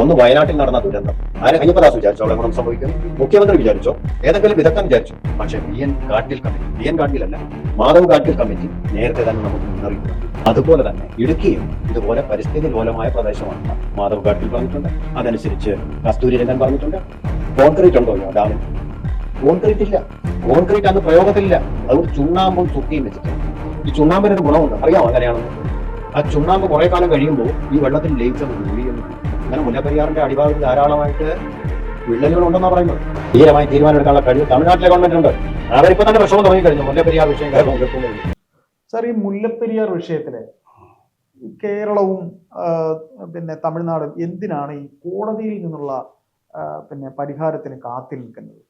ഒന്ന് വയനാട്ടിൽ നടന്ന ദുരന്തം. ആരെ അയ്യപ്പദാസ് വിചാരിച്ചോ? അവിടെ ഗുണം സംഭവിക്കും. മുഖ്യമന്ത്രി വിചാരിച്ചോ? ഏതെങ്കിലും വിദഗ്ധൻ വിചാരിച്ചു? പക്ഷെ ബി എൻ കാട്ടിൽ കമ്മിറ്റി ബി എൻ അല്ല മാധവ് കാട്ടിൽ കമ്മിറ്റി നേരത്തെ തന്നെ നമുക്ക് മുന്നറിയിപ്പ് അതുപോലെ തന്നെ ഇടുക്കിയും ഇതുപോലെ പരിസ്ഥിതി ലോലമായ പ്രദേശമാണ് മാധവ് കാട്ടിൽ പറഞ്ഞിട്ടുണ്ട്. അതനുസരിച്ച് കസ്തൂരി രംഗൻ പറഞ്ഞിട്ടുണ്ട്. കോൺക്രീറ്റ് ഉണ്ടോ ഡാമിൽ? കോൺക്രീറ്റ് ഇല്ല. കോൺക്രീറ്റ് അന്ന് പ്രയോഗത്തിലില്ല. അതുകൊണ്ട് ചുണ്ണാമ്പും ചുക്കിയും വെച്ചിട്ടുണ്ട്. ഈ ചുണ്ണാമ്പിന് ഒരു ഗുണമുണ്ട്. അറിയാമോ അങ്ങനെയാണെന്ന്? ആ ചുണ്ണാമ്പ് കുറെ കാലം കഴിയുമ്പോൾ ഈ വെള്ളത്തിൽ ലയിച്ചത് ഒഴിയുന്നു അങ്ങനെ മുല്ലപ്പെരിയാറിന്റെ അടിഭാഗത്ത് ധാരാളമായിട്ട് വിള്ളലുകൾ ഉണ്ടെന്നാണ് പറയുന്നത്. ധീരമായി തീരുമാനമെടുക്കാനുള്ള കഴിവ് തമിഴ്നാട്ടിലെ ഗവൺമെന്റ് ഉണ്ട്. അവരിപ്പോ തന്നെ പ്രശ്നം തുടങ്ങി കഴിഞ്ഞു മുല്ലപ്പെരിയാർ വിഷയം സർ ഈ മുല്ലപ്പെരിയാർ വിഷയത്തിൽ കേരളവും പിന്നെ തമിഴ്നാടും എന്തിനാണ് ഈ കോടതിയിൽ നിന്നുള്ള പിന്നെ പരിഹാരത്തിന് കാത്തി നിൽക്കുന്നത്?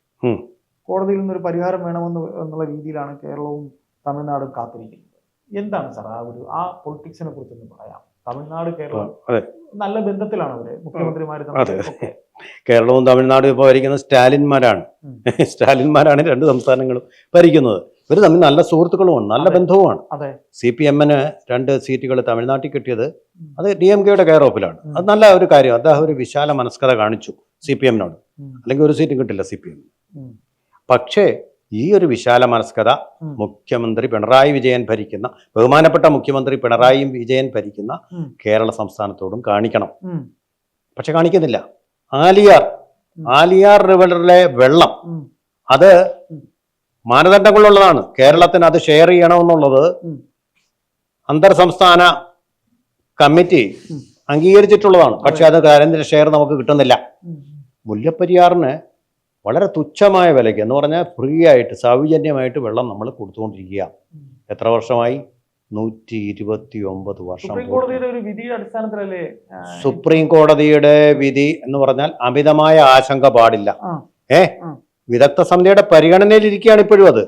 കോടതിയിൽ നിന്നൊരു പരിഹാരം വേണമെന്ന് എന്നുള്ള രീതിയിലാണ് കേരളവും തമിഴ്നാടും കാത്തിരിക്കുന്നത്. എന്താണ് സർ ആ ഒരു ആ പൊളിറ്റിക്സിനെ കുറിച്ചൊന്ന് പറയാം. തമിഴ്നാട് കേരളം. അതെ. നല്ല ബന്ധത്തിലാണ് അവർ ഒക്കെ. കേരളവും തമിഴ്നാടും ഇപ്പോൾ ഭരിക്കുന്നത് സ്റ്റാലിന്മാരാണ് സ്റ്റാലിന്മാരാണ് രണ്ട് സംസ്ഥാനങ്ങളും ഭരിക്കുന്നത്. ഇവർ തമ്മിൽ നല്ല സുഹൃത്തുക്കളുമാണ് നല്ല. ബന്ധവുമാണ്. സി പി എമ്മിന് രണ്ട് സീറ്റുകൾ തമിഴ്നാട്ടിൽ കിട്ടിയത്. അത് ഡി എം കെയുടെ കെയർ ഓഫിലാണ്. അത് നല്ല ഒരു കാര്യം. അദ്ദേഹം ഒരു വിശാല മനസ്കത കാണിച്ചു സി പി എമ്മിനോട്. അല്ലെങ്കിൽ ഒരു സീറ്റും കിട്ടില്ല സി പി എമ്മിന്. പക്ഷേ ഈ ഒരു വിശാല മനസ്കത മുഖ്യമന്ത്രി പിണറായി വിജയൻ ഭരിക്കുന്ന ബഹുമാനപ്പെട്ട മുഖ്യമന്ത്രി പിണറായി വിജയൻ ഭരിക്കുന്ന കേരള സംസ്ഥാനത്തോടും കാണിക്കണം. പക്ഷെ കാണിക്കുന്നില്ല ആലിയാർ ആലിയാർ റിവറിലെ വെള്ളം അത്. മാനദണ്ഡങ്ങളുള്ളതാണ് കേരളത്തിന് അത് ഷെയർ ചെയ്യണമെന്നുള്ളത്. അന്തർ സംസ്ഥാന കമ്മിറ്റി. അംഗീകരിച്ചിട്ടുള്ളതാണ് പക്ഷെ അത് കാര്യത്തിന്റെ ഷെയർ നമുക്ക് കിട്ടുന്നില്ല. മുല്ലപ്പെരിയാറിന് വളരെ തുച്ഛമായ വിലയ്ക്ക് എന്ന് പറഞ്ഞാൽ ഫ്രീ ആയിട്ട് സൗജന്യമായിട്ട് വെള്ളം നമ്മൾ കൊടുത്തുകൊണ്ടിരിക്കുക. എത്ര വർഷമായി? നൂറ്റി ഇരുപത്തി ഒമ്പത് വർഷം സുപ്രീം കോടതിയുടെ ഒരു വിധിയുടെ അടിസ്ഥാനത്തിലല്ലേ സുപ്രീം കോടതിയുടെ വിധി എന്ന് പറഞ്ഞാൽ അമിതമായ ആശങ്ക പാടില്ല. ഏ. വിദഗ്ധ സമിതിയുടെ പരിഗണനയിലിരിക്കുകയാണ് ഇപ്പോഴും അത്.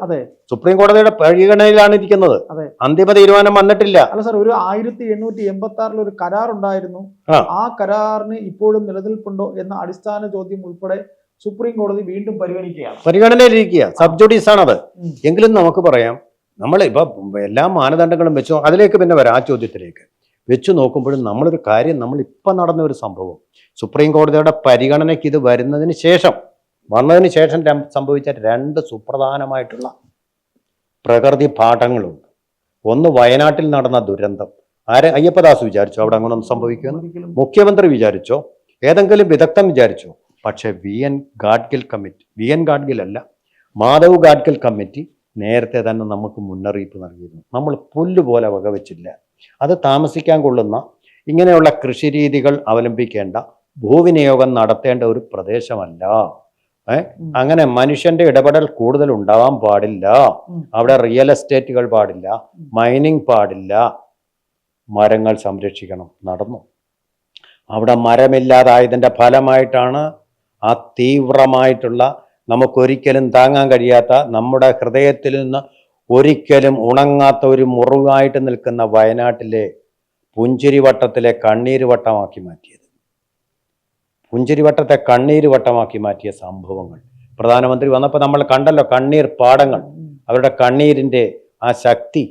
സുപ്രീം കോടതിയുടെ പരിഗണനയിലാണ് ഇരിക്കുന്നത്. അന്തിമ തീരുമാനം വന്നിട്ടില്ല. അല്ല സാർ ഒരു ആയിരത്തി എണ്ണൂറ്റി എൺപത്തി ആറിൽ ഒരു കരാർ ഉണ്ടായിരുന്നു. ആ കരാറിന് ഇപ്പോഴും നിലനിൽപ്പുണ്ടോ എന്ന അടിസ്ഥാന ചോദ്യം ഉൾപ്പെടെ സുപ്രീം കോടതി വീണ്ടും പരിഗണിക്കുകയാണ്. പരിഗണനയിലിരിക്കുക. സബ് ജുഡീസ് ആണത്. എങ്കിലും നമുക്ക് പറയാം നമ്മൾ ഇപ്പൊ എല്ലാ മാനദണ്ഡങ്ങളും വെച്ചു അതിലേക്ക് പിന്നെ വരാം ആ ചോദ്യത്തിലേക്ക്. വെച്ചു നോക്കുമ്പോഴും നമ്മളൊരു കാര്യം നമ്മൾ ഇപ്പം നടന്ന ഒരു സംഭവം. സുപ്രീം കോടതിയുടെ പരിഗണനയ്ക്ക് ഇത് വരുന്നതിന് ശേഷം വന്നതിന് ശേഷം സംഭവിച്ച രണ്ട് സുപ്രധാനമായിട്ടുള്ള പ്രകൃതി പാഠങ്ങളുണ്ട്. ഒന്ന് വയനാട്ടിൽ നടന്ന ദുരന്തം. ആരെ? അയ്യപ്പദാസ് വിചാരിച്ചോ അവിടെ അങ്ങനെ ഒന്നും സംഭവിക്കുമെന്ന് മുഖ്യമന്ത്രി വിചാരിച്ചോ? ഏതെങ്കിലും വിദഗ്ധം വിചാരിച്ചോ? പക്ഷെ V N Gadgil committee V N Gadgil അല്ല മാധവ് ഗാഡ്ഗിൽ കമ്മിറ്റി നേരത്തെ തന്നെ നമുക്ക് മുന്നറിയിപ്പ് നൽകിയിരുന്നു. നമ്മൾ പുല്ലുപോലെ വകവെച്ചില്ല. അത് താമസിക്കാൻ കൊള്ളുന്ന ഇങ്ങനെയുള്ള കൃഷിരീതികൾ അവലംബിക്കേണ്ട ഭൂവിനിയോഗം നടത്തേണ്ട ഒരു പ്രദേശമല്ല. അങ്ങനെ മനുഷ്യന്റെ ഇടപെടൽ കൂടുതൽ ഉണ്ടാവാൻ പാടില്ല. അവിടെ റിയൽ എസ്റ്റേറ്റുകൾ പാടില്ല. മൈനിങ് പാടില്ല. മരങ്ങൾ സംരക്ഷിക്കണം. നടന്നു. അവിടെ മരമില്ലാതായതിന്റെ ഫലമായിട്ടാണ് ആ തീവ്രമായിട്ടുള്ള നമുക്കൊരിക്കലും താങ്ങാൻ കഴിയാത്ത നമ്മുടെ ഹൃദയത്തിൽ നിന്ന് ഒരിക്കലും ഉണങ്ങാത്ത ഒരു മുറിവായിട്ട് നിൽക്കുന്ന വയനാട്ടിലെ പുഞ്ചിരിവട്ടത്തിലെ കണ്ണീര് വട്ടമാക്കി മാറ്റിയത്. പുഞ്ചിരിവട്ടത്തെ കണ്ണീര് വട്ടമാക്കി മാറ്റിയ സംഭവങ്ങൾ. പ്രധാനമന്ത്രി വന്നപ്പോൾ നമ്മൾ കണ്ടല്ലോ കണ്ണീർ പാടങ്ങൾ. അവരുടെ കണ്ണീരിന്റെ ആ ശക്തി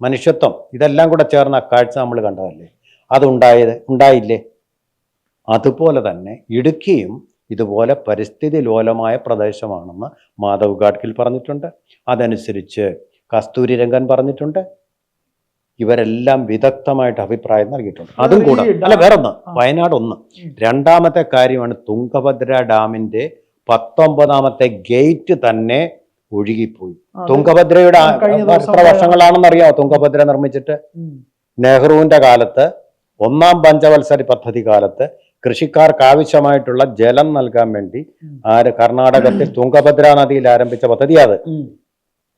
മനുഷ്യത്വം ഇതെല്ലാം കൂടെ ചേർന്ന കാഴ്ച നമ്മൾ കണ്ടതല്ലേ? അതുണ്ടായത് ഉണ്ടായില്ലേ? അതുപോലെ തന്നെ ഇടുക്കിയും ഇതുപോലെ പരിസ്ഥിതി ലോലമായ പ്രദേശമാണെന്ന് മാധവ് ഗാഡ്ഗിൽ പറഞ്ഞിട്ടുണ്ട്. അതനുസരിച്ച് കസ്തൂരി രംഗൻ പറഞ്ഞിട്ടുണ്ട്. ഇവരെല്ലാം വിദഗ്ധമായിട്ട് അഭിപ്രായം നൽകിയിട്ടുണ്ട്. അതും കൂടെ. അല്ല വേറൊന്ന്. ഒന്ന് വയനാട് ഒന്ന്. രണ്ടാമത്തെ കാര്യമാണ് തുങ്കഭദ്ര ഡാമിന്റെ പത്തൊമ്പതാമത്തെ ഗേറ്റ് തന്നെ ഒഴുകിപ്പോയി. തുങ്കഭദ്രയുടെ എത്ര വർഷങ്ങളാണെന്ന് അറിയാമോ തുങ്കഭദ്ര നിർമ്മിച്ചിട്ട്? നെഹ്റുവിന്റെ കാലത്ത് ഒന്നാം പഞ്ചവത്സര പദ്ധതി കാലത്ത് കൃഷിക്കാർക്ക് ആവശ്യമായിട്ടുള്ള ജലം നൽകാൻ വേണ്ടി. ആര് കർണാടകത്തിൽ തുങ്കഭദ്ര നദിയിൽ ആരംഭിച്ച പദ്ധതി അത്.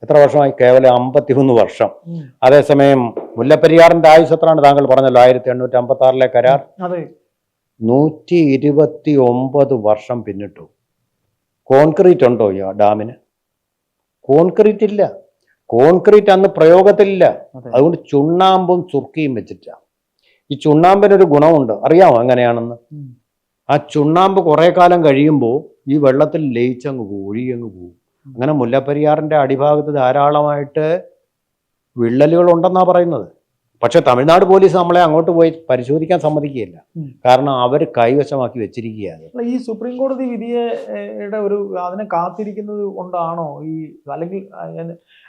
എത്ര വർഷമായി? കേവലം അമ്പത്തിമൂന്ന് വർഷം. അതേസമയം മുല്ലപ്പെരിയാറിന്റെ ആയുസ് എത്രയാണ് താങ്കൾ പറഞ്ഞല്ലോ? ആയിരത്തി എണ്ണൂറ്റി അമ്പത്തി ആറിലെ കരാർ. നൂറ്റി ഇരുപത്തി ഒമ്പത് വർഷം പിന്നിട്ടു. കോൺക്രീറ്റ് ഉണ്ടോ ഈ ഡാമിന്? കോൺക്രീറ്റ് ഇല്ല കോൺക്രീറ്റ് അന്ന് പ്രയോഗത്തിലില്ല. അതെ. അതുകൊണ്ട് ചുണ്ണാമ്പും ചുർക്കിയും വെച്ചിട്ടാ. ഈ ചുണ്ണാമ്പിനൊരു ഗുണമുണ്ട്. അറിയാമോ എങ്ങനെയാണെന്ന്? ആ ചുണ്ണാമ്പ് കുറെ കാലം കഴിയുമ്പോൾ ഈ വെള്ളത്തിൽ ലയിച്ചങ്ങ് പോകും ഒഴുകിയങ്ങ് പോകും അങ്ങനെ മുല്ലപ്പെരിയാറിന്റെ അടിഭാഗത്ത് ധാരാളമായിട്ട് വിള്ളലുകൾ ഉണ്ടെന്നാണ് പറയുന്നത്. പക്ഷെ തമിഴ്നാട് പോലീസ് നമ്മളെ അങ്ങോട്ട് പോയി പരിശോധിക്കാൻ സമ്മതിക്കുകയില്ല. കാരണം അവർ കൈവശമാക്കി വെച്ചിരിക്കുകയാണ്. ഈ സുപ്രീം കോടതി വിധിയെ ഒരു അതിനെ കാത്തിരിക്കുന്നത് കൊണ്ടാണോ ഈ അല്ലെങ്കിൽ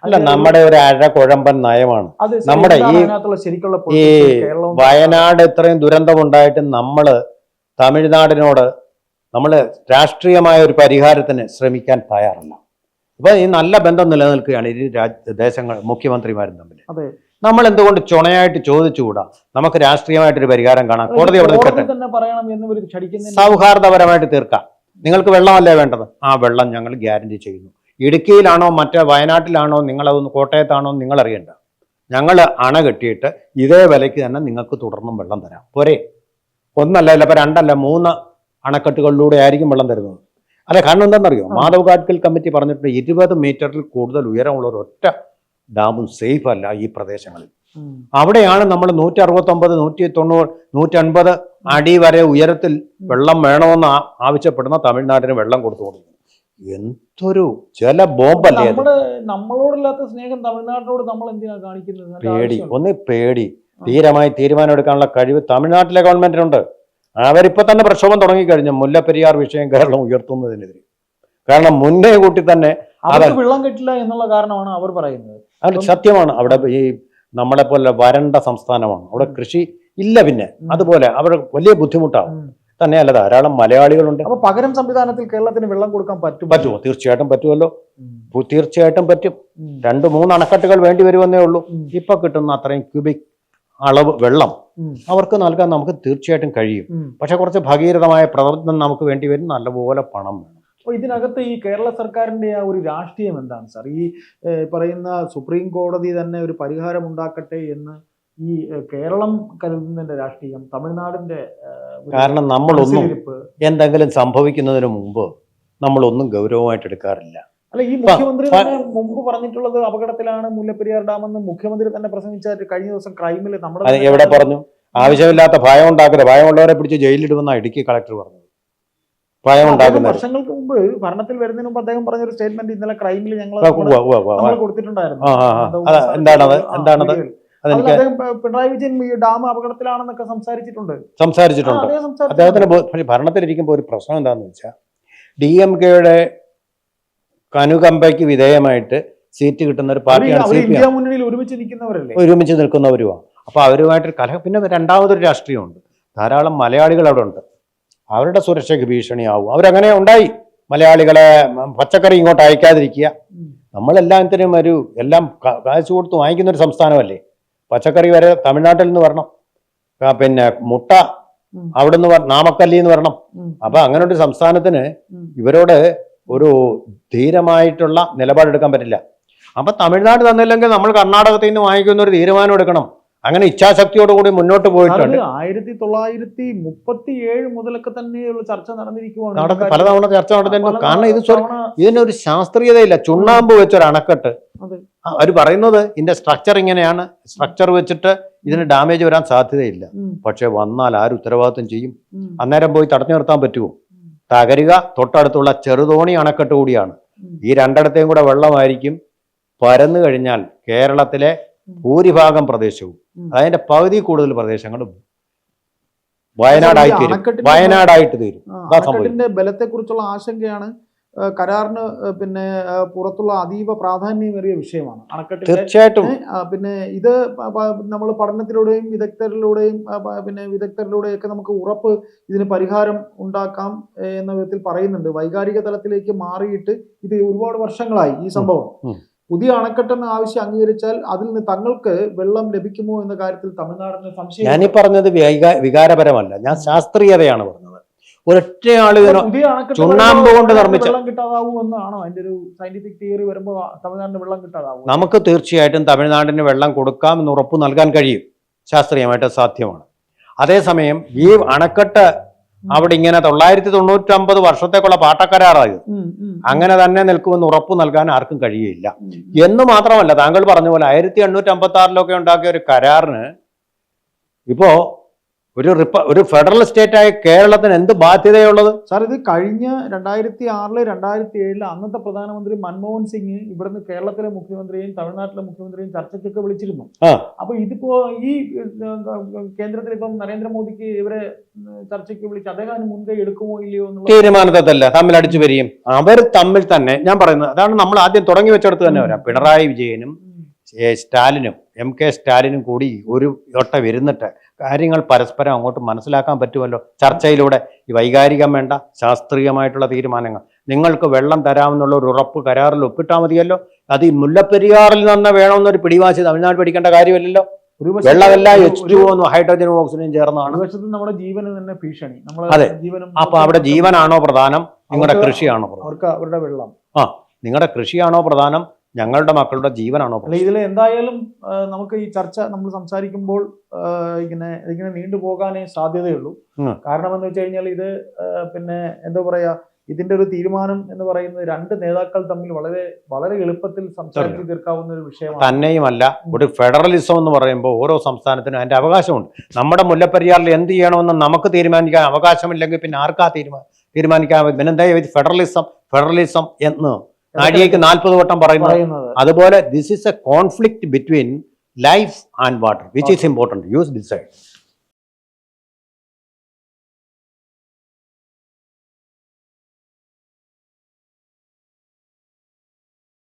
അല്ല നമ്മുടെ ഒരു അഴകുഴമ്പൻ നയമാണ്. നമ്മുടെ ഈ- ശരിക്കുള്ള ഈ വയനാട് ഇത്രയും ദുരന്തമുണ്ടായിട്ട് നമ്മൾ തമിഴ്നാടിനോട് നമ്മൾ രാഷ്ട്രീയമായ ഒരു പരിഹാരത്തിന് ശ്രമിക്കാൻ തയ്യാറല്ല. അപ്പൊ ഈ നല്ല ബന്ധം നിലനിൽക്കുകയാണ് ഇരു രാജ്യ ദേശങ്ങൾ മുഖ്യമന്ത്രിമാരും തമ്മിൽ അതെ. നമ്മൾ എന്തുകൊണ്ട് ചുണയായിട്ട് ചോദിച്ചുകൂടാ? നമുക്ക് രാഷ്ട്രീയമായിട്ടൊരു പരിഹാരം കാണാം. കോടതി അവിടെ നിൽക്കട്ടെ. സൗഹാർദ്ദപരമായിട്ട് തീർക്കാം. നിങ്ങൾക്ക് വെള്ളമല്ലേ വേണ്ടത്? ആ വെള്ളം ഞങ്ങൾ ഗ്യാരണ്ടി ചെയ്യുന്നു. ഇടുക്കിയിലാണോ മറ്റേ വയനാട്ടിലാണോ നിങ്ങളതൊന്ന് കോട്ടയത്താണോ നിങ്ങൾ അറിയണ്ട ഞങ്ങൾ അണ കെട്ടിയിട്ട് ഇതേ വിലയ്ക്ക് തന്നെ നിങ്ങൾക്ക് തുടർന്നും വെള്ളം തരാം. പോരെ. ഒന്നല്ല അല്ല ഇപ്പം രണ്ടല്ല മൂന്ന് അണക്കെട്ടുകളിലൂടെ ആയിരിക്കും വെള്ളം തരുന്നത്. അല്ല കാരണം എന്താണെന്നറിയോ? മാധവ് കാട്ടിൽ കമ്മിറ്റി പറഞ്ഞിട്ടുണ്ട് ഇരുപത് മീറ്ററിൽ കൂടുതൽ ഉയരമുള്ള ഒരൊറ്റ ഡാമും സേഫ് അല്ല ഈ പ്രദേശങ്ങളിൽ. അവിടെയാണ് നമ്മൾ നൂറ്റി അറുപത്തൊമ്പത് നൂറ്റി തൊണ്ണൂറ് നൂറ്റൻപത് അടി വരെ ഉയരത്തിൽ വെള്ളം വേണമെന്ന് ആവശ്യപ്പെടുന്ന തമിഴ്നാടിന് വെള്ളം കൊടുത്തു കൊടുക്കുന്നു. എന്തൊരു ജല ബോംബല്ലേ നമ്മളോടില്ലാത്ത സ്നേഹം തമിഴ്നാട്ടിനോട് നമ്മൾ എന്തിനാ കാണിക്കുന്നത്? പേടി? ഒന്ന് പേടി. ധീരമായി തീരുമാനം എടുക്കാനുള്ള കഴിവ് തമിഴ്നാട്ടിലെ ഗവൺമെന്റിനുണ്ട്. അവരിപ്പോ തന്നെ പ്രക്ഷോഭം തുടങ്ങിക്കഴിഞ്ഞു. മുല്ലപ്പെരിയാർ വിഷയം കേരളം ഉയർത്തുന്നതിനെതിരെ. കാരണം മുന്നേ കൂട്ടി തന്നെ അവർക്ക് വെള്ളം കിട്ടില്ല എന്നുള്ള കാരണമാണ് അവർ പറയുന്നത്. അത് സത്യമാണ്. അവിടെ ഈ നമ്മളെ പോലെ വരണ്ട സംസ്ഥാനമാണ്. അവിടെ കൃഷി ഇല്ല പിന്നെ. അതുപോലെ അവർ വലിയ ബുദ്ധിമുട്ടാണ്. തന്നെയല്ല ധാരാളം മലയാളികളുണ്ട്. അപ്പൊ പകരം സംവിധാനത്തിൽ കേരളത്തിന് വെള്ളം കൊടുക്കാൻ പറ്റും പറ്റുമോ? തീർച്ചയായിട്ടും പറ്റുമല്ലോ. തീർച്ചയായിട്ടും പറ്റും. രണ്ടു മൂന്ന് അണക്കെട്ടുകൾ വേണ്ടി വരുമെന്നേ ഉള്ളൂ. ഇപ്പൊ കിട്ടുന്ന അത്രയും ക്യൂബിക് അളവ് വെള്ളം അവർക്ക് നൽകാൻ നമുക്ക് തീർച്ചയായിട്ടും കഴിയും. പക്ഷെ കുറച്ച് ഭഗീരഥമായ പ്രവർത്തനം നമുക്ക് വേണ്ടി വരും. നല്ലപോലെ പണം വേണം. അപ്പൊ ഇതിനകത്ത് ഈ കേരള സർക്കാരിന്റെ ആ ഒരു രാഷ്ട്രീയം എന്താണ് സാർ? ഈ പറയുന്ന സുപ്രീം കോടതി തന്നെ ഒരു പരിഹാരം ഉണ്ടാക്കട്ടെ എന്ന് ഈ കേരളം കരുതുന്നതിന്റെ രാഷ്ട്രീയം തമിഴ്നാടിന്റെ കാരണം നമ്മളൊന്നും. എന്തെങ്കിലും സംഭവിക്കുന്നതിന് മുമ്പ് നമ്മളൊന്നും ഗൗരവമായിട്ട് എടുക്കാറില്ല. അല്ല ഈ മുഖ്യമന്ത്രി തന്നെ മുമ്പ് പറഞ്ഞിട്ടുള്ളത് അപകടത്തിലാണ് മുല്ലപ്പെരിയാർ ഡാം എന്ന് മുഖ്യമന്ത്രി തന്നെ പ്രസംഗിച്ച കഴിഞ്ഞ ദിവസം ക്രൈമിൽ നമ്മുടെ എവിടെ പറഞ്ഞു? ആവശ്യമില്ലാത്ത ഭയം ഉണ്ടാക്കരുത്. ഭയമുള്ളവരെ പിടിച്ച് ജയിലിടുമെന്നാണ് ഇടുക്കി കളക്ടർ പറഞ്ഞത്. ഭയം അദ്ദേഹം ഉണ്ടാക്കുന്നത്. വർഷങ്ങൾക്ക് മുമ്പ് ഭരണത്തിൽ വരുന്നതിന് മുമ്പ് അദ്ദേഹം പറഞ്ഞൊരു സ്റ്റേറ്റ്മെന്റ് ഇന്നലെ ക്രൈമിൽ ഞങ്ങൾ കൊടുത്തിട്ടുണ്ടായിരുന്നു. പിണറായി വിജയൻ ഈ ഡാം അപകടത്തിലാണെന്നൊക്കെ സംസാരിച്ചിട്ടുണ്ട്. സംസാരിച്ചിട്ടുണ്ട്. അദ്ദേഹം സംസാരിച്ചിട്ടുണ്ട്. അദ്ദേഹത്തിന് പക്ഷേ ഭരണത്തിലിരിക്കുമ്പോൾ ഒരു പ്രശ്നം എന്താണെന്ന് വെച്ചാൽ ഡി എം കെയുടെ കനുകമ്പയ്ക്ക് വിധേയമായിട്ട് സീറ്റ് കിട്ടുന്ന ഒരു പാർട്ടിയാണ് മുന്നണിയിൽ ഒരുമിച്ച് നിൽക്കുന്നവരല്ലേ? ഒരുമിച്ച് നിൽക്കുന്നവരുമാണ് അപ്പൊ അവരുമായിട്ട് കലഹ പിന്നെ രണ്ടാമതൊരു രാഷ്ട്രീയമുണ്ട്. ധാരാളം മലയാളികൾ അവിടെ ഉണ്ട്. അവരുടെ സുരക്ഷയ്ക്ക് ഭീഷണിയാവും. അവരങ്ങനെ ഉണ്ടായി. മലയാളികളെ പച്ചക്കറി ഇങ്ങോട്ട് അയക്കാതിരിക്കുക. നമ്മളെല്ലാത്തിനും ഒരു എല്ലാം കാശ് കൊടുത്ത് വാങ്ങിക്കുന്ന ഒരു സംസ്ഥാനമല്ലേ? പച്ചക്കറി വരെ തമിഴ്നാട്ടിൽ നിന്ന് വരണം പിന്നെ മുട്ട അവിടെ നിന്ന് നാമക്കല്ലി എന്ന് വരണം. അപ്പൊ അങ്ങനെ ഒരു സംസ്ഥാനത്തിന് ഇവരോട് ഒരു ധീരമായിട്ടുള്ള നിലപാടെടുക്കാൻ പറ്റില്ല. അപ്പൊ തമിഴ്നാട് തന്നില്ലെങ്കിൽ നമ്മൾ കർണാടകത്തിൽ നിന്ന് വാങ്ങിക്കുന്ന ഒരു തീരുമാനം എടുക്കണം. അങ്ങനെ ഇച്ഛാശക്തിയോടുകൂടി മുന്നോട്ട് പോയിട്ടുണ്ട്. ആയിരത്തി തൊള്ളായിരത്തി മുപ്പത്തി ഏഴ് മുതലൊക്കെ തന്നെയുള്ള ചർച്ച നടന്നിരിക്കുവാണ്. നടന്ന് പലതവണ ചർച്ച നടന്നിട്ടുണ്ട്. കാരണം ഇത് ഇതിനൊരു ശാസ്ത്രീയതയില്ല. ചുണ്ണാമ്പ് വെച്ചൊരു അണക്കെട്ട്. അവർ പറയുന്നത് ഇതിന്റെ സ്ട്രക്ചർ ഇങ്ങനെയാണ്. സ്ട്രക്ചർ വെച്ചിട്ട് ഇതിന് ഡാമേജ് വരാൻ സാധ്യതയില്ല. പക്ഷെ വന്നാൽ ആര് ഉത്തരവാദിത്വം ചെയ്യും? അന്നേരം പോയി തടഞ്ഞു നിർത്താൻ പറ്റുമോ? തകരുക തൊട്ടടുത്തുള്ള ചെറുതോണി അണക്കെട്ട് കൂടിയാണ്. ഈ രണ്ടിടത്തെയും കൂടെ വെള്ളമായിരിക്കും. പരന്നു കഴിഞ്ഞാൽ കേരളത്തിലെ. ഭൂരിഭാഗം പ്രദേശവും. അതിന്റെ പകുതി കൂടുതൽ പ്രദേശങ്ങളും വയനാടായി തീരും. വയനാടായിട്ട് തീരും. ബലത്തെ കുറിച്ചുള്ള അണക്കെട്ടിന്റെ ബലത്തെക്കുറിച്ചുള്ള ആശങ്കയാണ് കരാറിന് പിന്നെ പുറത്തുള്ള അതീവ പ്രാധാന്യമേറിയ വിഷയമാണ് അണക്കെട്ട് തീർച്ചയായിട്ടും. പിന്നെ ഇത് നമ്മൾ പഠനത്തിലൂടെയും വിദഗ്ധരിലൂടെയും പിന്നെ വിദഗ്ധരിലൂടെയൊക്കെ നമുക്ക് ഉറപ്പ് ഇതിന് പരിഹാരം ഉണ്ടാക്കാം എന്ന വിധത്തിൽ പറയുന്നുണ്ട്. വൈകാരിക തലത്തിലേക്ക് മാറിയിട്ട് ഇത് ഒരുപാട് വർഷങ്ങളായി ഈ സംഭവം. പുതിയ അണക്കെട്ടെന്ന ആവശ്യം അംഗീകരിച്ചാൽ അതിൽ നിന്ന് തങ്ങൾക്ക് വെള്ളം ലഭിക്കുമോ എന്ന കാര്യത്തിൽ തമിഴ്നാടിന് സംശയം ഞാനീ പറഞ്ഞത് വികാ- വികാരപരമല്ല. ഞാൻ ശാസ്ത്രീയതയാണ് പറഞ്ഞത്. ഒരൊറ്റ ആൾ ഇതിനോ പുതിയ അണക്കെട്ട് ചുണ്ണാമ്പ് കൊണ്ട് നിർമ്മിച്ച- വെള്ളം കിട്ടാതാവൂ എന്നാണോ? അതിന്റെ ഒരു സയന്റിഫിക് തിയറി വരുമ്പോൾ തമിഴ്നാടിന് വെള്ളം കിട്ടാതാവൂ? നമുക്ക് തീർച്ചയായിട്ടും തമിഴ്നാടിന് വെള്ളം കൊടുക്കാം എന്ന് ഉറപ്പ് നൽകാൻ കഴിയും. ശാസ്ത്രീയമായിട്ട് സാധ്യമാണ്. അതേസമയം ഈ അണക്കെട്ട് അവിടെ ഇങ്ങനെ തൊള്ളായിരത്തി തൊണ്ണൂറ്റമ്പത് വർഷത്തേക്കുള്ള പാട്ടക്കരാറായത് അങ്ങനെ തന്നെ നിൽക്കുമെന്ന് ഉറപ്പ് നൽകാൻ ആർക്കും കഴിയില്ല. എന്ന് മാത്രമല്ല താങ്കൾ പറഞ്ഞ പോലെ ആയിരത്തി എണ്ണൂറ്റി അമ്പത്തി ആറിലൊക്കെ ഉണ്ടാക്കിയ ഒരു കരാറിന് ഇപ്പോ ഒരു റിപ്പ ഒരു ഫെഡറൽ സ്റ്റേറ്റ് ആയ കേരളത്തിന് എന്ത് ബാധ്യതയുള്ളത്? സാർ ഇത് കഴിഞ്ഞ രണ്ടായിരത്തി ആറിൽ രണ്ടായിരത്തി ഏഴിൽ അന്നത്തെ പ്രധാനമന്ത്രി മൻമോഹൻ സിംഗ് ഇവിടുന്ന് കേരളത്തിലെ മുഖ്യമന്ത്രിയും തമിഴ്നാട്ടിലെ മുഖ്യമന്ത്രിയും ചർച്ചയ്ക്കൊക്കെ വിളിച്ചിരുന്നു. അപ്പൊ ഇതിപ്പോ ഈ കേന്ദ്രത്തിൽ ഇപ്പം നരേന്ദ്രമോദിക്ക് ഇവരെ ചർച്ചയ്ക്ക് വിളിച്ച് അദ്ദേഹം മുൻകൈ എടുക്കുമോ ഇല്ലയോ എന്നുള്ള തീരുമാനത്തല്ല തമ്മിൽ അടിച്ചു വരികയും. അവർ തമ്മിൽ തന്നെ ഞാൻ പറയുന്നത് അതാണ് നമ്മൾ ആദ്യം തുടങ്ങി വെച്ചെടുത്ത് തന്നെ വരാം. പിണറായി വിജയനും സ്റ്റാലിനും എം കെ സ്റ്റാലിനും കൂടി ഒരു വട്ടം ഇരുന്നിട്ട് കാര്യങ്ങൾ പരസ്പരം അങ്ങോട്ട് മനസ്സിലാക്കാൻ പറ്റുമല്ലോ? ചർച്ചയിലൂടെ ഈ വൈകാരികം വേണ്ട ശാസ്ത്രീയമായിട്ടുള്ള തീരുമാനങ്ങൾ. നിങ്ങൾക്ക് വെള്ളം തരാമെന്നുള്ള ഒരു ഉറപ്പ് കരാറിൽ ഒപ്പിട്ടാൽ മതിയല്ലോ? അത് ഈ മുല്ലപ്പെരിയാറിൽ നിന്ന് വേണമെന്നൊരു പിടിവാശി തമിഴ്നാട് പിടിക്കേണ്ട കാര്യമല്ലല്ലോ? വെള്ളമല്ല എച്ച് ടു ഒന്നും ഹൈഡ്രജനും ഓക്സിജനും ചേർന്നാണ്. നമ്മുടെ ജീവന് തന്നെ ഭീഷണി. അതെ. അപ്പൊ അവിടെ ജീവനാണോ പ്രധാനം? നിങ്ങളുടെ കൃഷിയാണോ അവർക്ക് അവരുടെ വെള്ളം. ആ നിങ്ങളുടെ കൃഷിയാണോ പ്രധാനം? ഞങ്ങളുടെ മക്കളുടെ ജീവനാണോ അല്ല ഇതിൽ എന്തായാലും നമുക്ക് ഈ ചർച്ച നമ്മൾ സംസാരിക്കുമ്പോൾ ഇങ്ങനെ ഇങ്ങനെ നീണ്ടുപോകാനേ സാധ്യതയുള്ളൂ. കാരണം എന്ന് വെച്ച് കഴിഞ്ഞാൽ ഇത് പിന്നെ എന്താ പറയാ ഇതിന്റെ ഒരു തീരുമാനം എന്ന് പറയുന്നത് രണ്ട് നേതാക്കൾ തമ്മിൽ വളരെ വളരെ എളുപ്പത്തിൽ സംസാരിച്ച് തീർക്കാവുന്ന ഒരു വിഷയമാണ്. തന്നെയുമല്ല ഒരു ഫെഡറലിസം എന്ന് പറയുമ്പോൾ ഓരോ സംസ്ഥാനത്തിനും അതിന്റെ അവകാശമുണ്ട്. നമ്മുടെ മുല്ലപ്പെരിയാറിൽ എന്ത് ചെയ്യണമെന്ന് നമുക്ക് തീരുമാനിക്കാൻ അവകാശമില്ലെങ്കിൽ പിന്നെ ആർക്കാ തീരുമാനം തീരുമാനിക്കാൻ പിന്നെന്താ ഫെഡറലിസം ഫെഡറലിസം എന്ന് നാഴികയ്ക്ക് നാൽപ്പത് വട്ടം പറയുന്നത്. അതുപോലെ this is a conflict between life and water which is important use decide